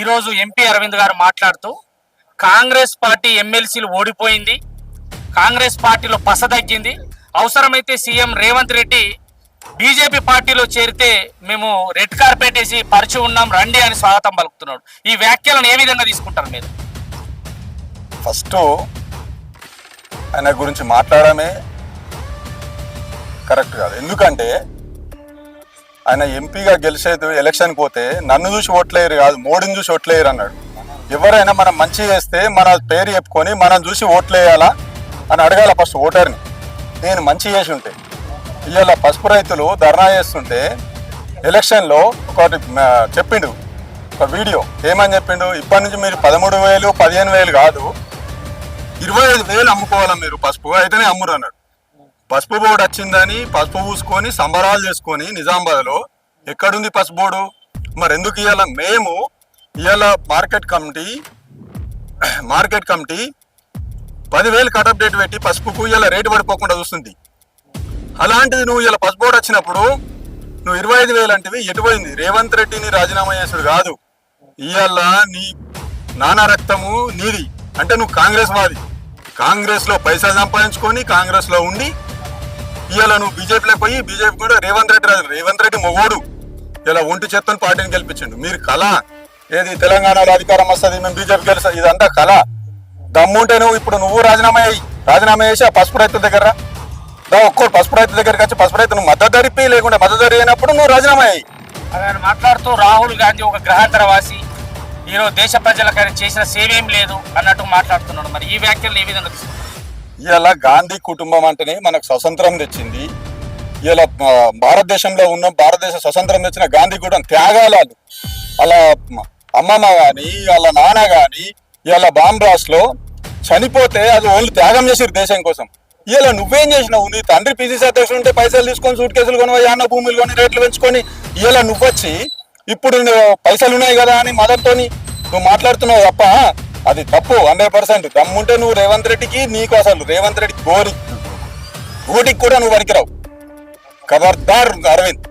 ఈరోజు ఎంపీ అరవింద్ గారు మాట్లాడుతూ కాంగ్రెస్ పార్టీ ఎమ్మెల్సీలు ఓడిపోయింది కాంగ్రెస్ పార్టీలో పస తగ్గింది. అవసరమైతే సీఎం రేవంత్ రెడ్డి బీజేపీ పార్టీలో చేరితే మేము రెడ్ కార్పెట్ వేసి పరిచి ఉన్నాం రండి అని స్వాగతం పలుకుతున్నాడు. ఈ వ్యాఖ్యలను ఏ విధంగా తీసుకుంటారు మీరు? ఫస్ట్ ఆయన గురించి మాట్లాడమే కరెక్ట్ కాదు. ఎందుకంటే ఆయన ఎంపీగా గెలిచేది ఎలక్షన్ పోతే నన్ను చూసి ఓట్లేయరు కాదు మోడీని చూసి ఓట్లేయరు అన్నాడు. ఎవరైనా మనం మంచి చేస్తే మన పేరు చెప్పుకొని మనం చూసి ఓట్లేయాలా అని అడగాల ఫస్ట్ ఓటర్ని. నేను మంచి చేసి ఉంటే ఇవాళ పసుపు రైతులు ధర్నా చేస్తుంటే ఎలక్షన్లో ఒకటి చెప్పిండు. ఒక వీడియో. ఏమని చెప్పిండు? ఇప్పటి నుంచి మీరు పదమూడు వేలు పదిహేను వేలు కాదు ఇరవై ఐదు వేలు అమ్ముకోవాలా మీరు పసుపు? అయితేనే అమ్మురు అన్నాడు. పసుపు బోర్డు వచ్చిందని పసుపు పూసుకొని సంబరాలు చేసుకొని నిజామాబాద్లో. ఎక్కడుంది పసుపు బోర్డు? మరి ఎందుకు ఇవాళ మేము ఇవాళ మార్కెట్ కమిటీ మార్కెట్ కమిటీ పదివేలు కటప్ డేట్ పెట్టి పసుపుకు ఇలా రేటు పడిపోకుండా చూస్తుంది. అలాంటిది నువ్వు ఇలా పసుపు బోర్డు వచ్చినప్పుడు నువ్వు ఇరవై ఐదు వేలు అంటే ఎటుపోయింది రేవంత్ రెడ్డిని రాజీనామా చేసాడు కాదు. ఇవాళ నీ నానా రక్తము నీది. అంటే నువ్వు కాంగ్రెస్ వాది. కాంగ్రెస్లో పైసలు సంపాదించుకొని కాంగ్రెస్లో ఉండి ఇవాళ నువ్వు బీజేపీలోకి పోయి బీజేపీ కూడా రేవంత్ రెడ్డి రాదు. రేవంత్ రెడ్డి మొగోడు. ఇలా ఒంటి చెత్తను పార్టీని గెలిపించండు. మీరు కళ. ఏది తెలంగాణలో అధికారం వస్తుంది మేము బీజేపీ గెలుస్తుంది ఇదంతా కళ. దమ్ముంటే నువ్వు ఇప్పుడు నువ్వు రాజీనామా అయ్యి రాజీనామా చేసి ఆ పసుపు రైతుల దగ్గర దా ఒక్కో పసుపు రైతుల దగ్గరికి వచ్చి పసుపు రైతు నువ్వు మద్దతు ధరిపి లేకుండా మద్దతు ధరి అయినప్పుడు నువ్వు రాజీనామా అయ్యి ఆయన మాట్లాడుతూ రాహుల్ గాంధీ ఒక గ్రహాంతరవాసి ఈరోజు దేశ ప్రజలకు ఆయన చేసిన సేవేం లేదు అన్నట్టు మాట్లాడుతున్నాడు. మరి ఈ వ్యాఖ్యలు ఏ విధంగా తీసుకుంటారు? ఇలా గాంధీ కుటుంబం అంటేనే మనకు స్వతంత్రం తెచ్చింది. ఇలా భారతదేశంలో ఉన్న భారతదేశ స్వతంత్రం తెచ్చిన గాంధీ కూడా త్యాగాలు అలా అమ్మమ్మ కానీ వాళ్ళ నాన్న కానీ ఇలా బాంబ్రాస్లో లో చనిపోతే అది ఓన్లీ త్యాగం చేసిరు దేశం కోసం. ఇలా నువ్వేం చేసినావు? నీ తండ్రి పిసిసి అధ్యక్షుడు ఉంటే పైసలు తీసుకొని సూట్ కేసులు కొని అన్న భూములు కొని రేట్లు పెంచుకొని ఇలా నువ్వొచ్చి ఇప్పుడు నువ్వు పైసలు ఉన్నాయి కదా అని మదర్తోని నువ్వు మాట్లాడుతున్నావు తప్ప అది తప్పు హండ్రెడ్ పర్సెంట్. దమ్ముంటే నువ్వు రేవంత్ రెడ్డికి నీకు అసలు రేవంత్ రెడ్డి గోరి. ఊటికి కూడా నువ్వు పనికిరావు ఖబర్దార్ అరవింద్.